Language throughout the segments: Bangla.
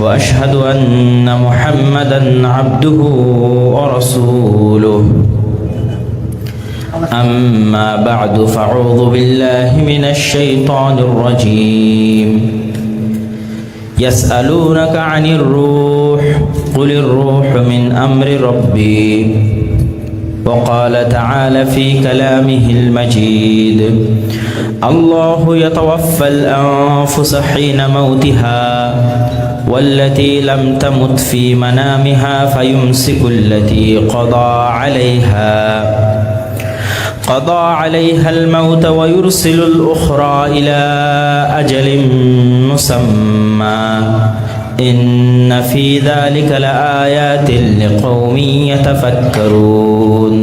وأشهد أن محمدا عبده ورسوله. أما بعد فأعوذ بالله من الشيطان الرجيم. يسألونك عن الروح قل الروح من أمر ربي. وقال تعالى في كلامه المجيد الله يتوفى الأنفس حين موتها والتي لم تمت في منامها فيمسك التي قضى عليها قضى عليها الموت ويرسل الأخرى إلى أجل مسمى ان في ذلك لايات لقوم يتفكرون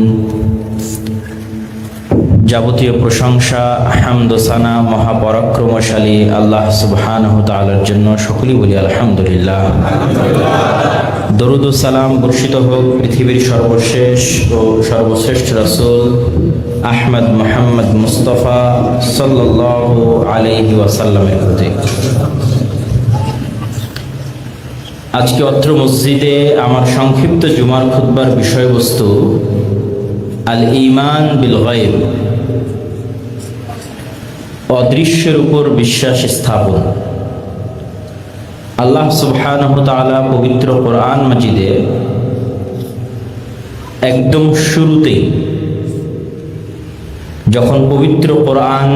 যাবতীয় প্রশংসা হামদোসানা মহাপরাক্রমশালী আল্লাহ সুবহানাহু তাআলার জন্য সকলেই বলি আলহামদুলিল্লাহ দরুদ ও সালাম বর্ষিত হোক পৃথিবীর সর্বশেষ ও সর্বশ্রেষ্ঠ রাসূল আহমদ মোহাম্মদ মুস্তফা সাল্লাল্লাহু আলাইহি ওয়াসাল্লামের প্রতি আজকে অত্র মসজিদে আমার সংক্ষিপ্ত জুমার খুতবার বিষয়বস্তু আল ইমান বিল গায়ব, অদৃশ্যের উপর বিশ্বাস স্থাপন। আল্লাহ সুবহানাহু তাআলা পবিত্র কোরআন মাজিদে একদম শুরুতেই যখন পবিত্র কোরআন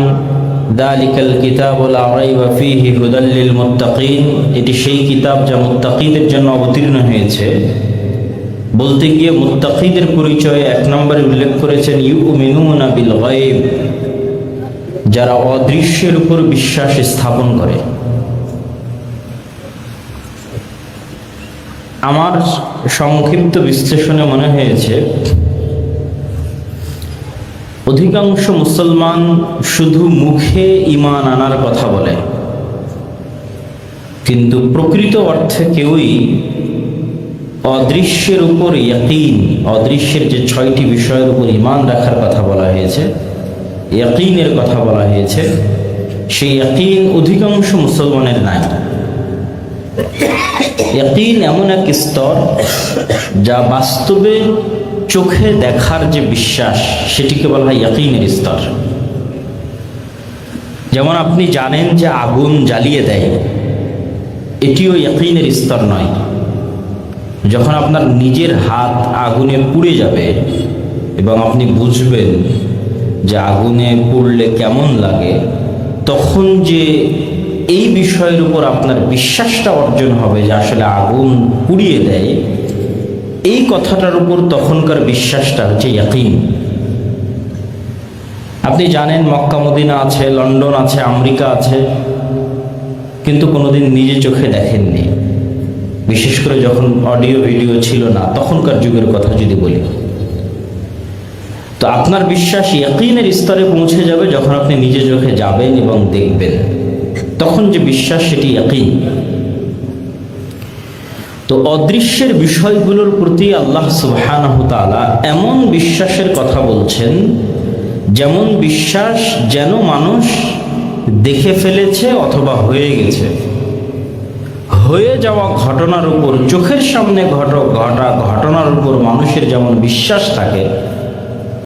কিতাব লা রাইবা ফীহি হুদাল লিল মুত্তাকিন। এটি সেই কিতাব যা মুত্তাকিদের জন্য অবতীর্ণ হয়েছে। বলতে গিয়ে মুত্তাকিদের পরিচয় এক নম্বরে উল্লেখ করেছেন, ইউমিনুনা বিল গায়ব। যারা অদৃশ্যের উপর বিশ্বাস স্থাপন করে। আমার সংক্ষিপ্ত বিশ্লেষণে মনে হয়েছে অধিকাংশ মুসলমান শুধু মুখে ইমান আনার কথা বলে। কিন্তু প্রকৃত অর্থে কেউই অদৃশ্যের উপর ইয়াকিন, অদৃশ্যের যে ছয়টি বিষয়ের উপর ইমান রাখার কথা বলা হয়েছে, ইয়াকিনের কথা বলা হয়েছে, সেই ইয়াকিন অধিকাংশ মুসলমানের নাই। ইয়াকিন এমন এক স্তর যা বাস্তবে চোখে দেখার যে বিশ্বাস, সেটিকে বলা হয় ইয়াকিনের স্তর যেমন আপনি জানেন যে আগুন জ্বালিয়ে দেয়, এটিও ইয়াকিনের স্তর নয়। যখন আপনার নিজের হাত আগুনে পুড়ে যাবে এবং আপনি বুঝবেন যে আগুনে পুড়লে কেমন লাগে, তখন যে এই বিষয়ের উপর আপনার বিশ্বাসটা অর্জন হবে যে আসলে আগুন পুড়িয়ে দেয় এই কথাটার উপর তখনকার বিশ্বাসটা হচ্ছে ইয়াকিন। আপনি জানেন মক্কা, মদিনা আছে, লন্ডন আছে, আমেরিকা আছে, কিন্তু কোনোদিন নিজে চোখে দেখেননি। বিশেষ করে যখন অডিও, ভিডিও ছিল না, তখনকার যুগের কথা যদি বলি। তো আপনার বিশ্বাস ইয়াকিনের স্তরে পৌঁছে যাবে যখন আপনি নিজে চোখে যাবেন এবং দেখবেন। তখন যে বিশ্বাস, সেটি ইয়াকিন। তো অদৃশ্যের বিষয়গুলোর প্রতি আল্লাহ সুবাহানহতালা এমন বিশ্বাসের কথা বলছেন, যেমন বিশ্বাস যেন মানুষ দেখে ফেলেছে অথবা হয়ে গেছে। হয়ে যাওয়া ঘটনার উপর, চোখের সামনে ঘট, ঘটা, ঘটনার উপর মানুষের যেমন বিশ্বাস থাকে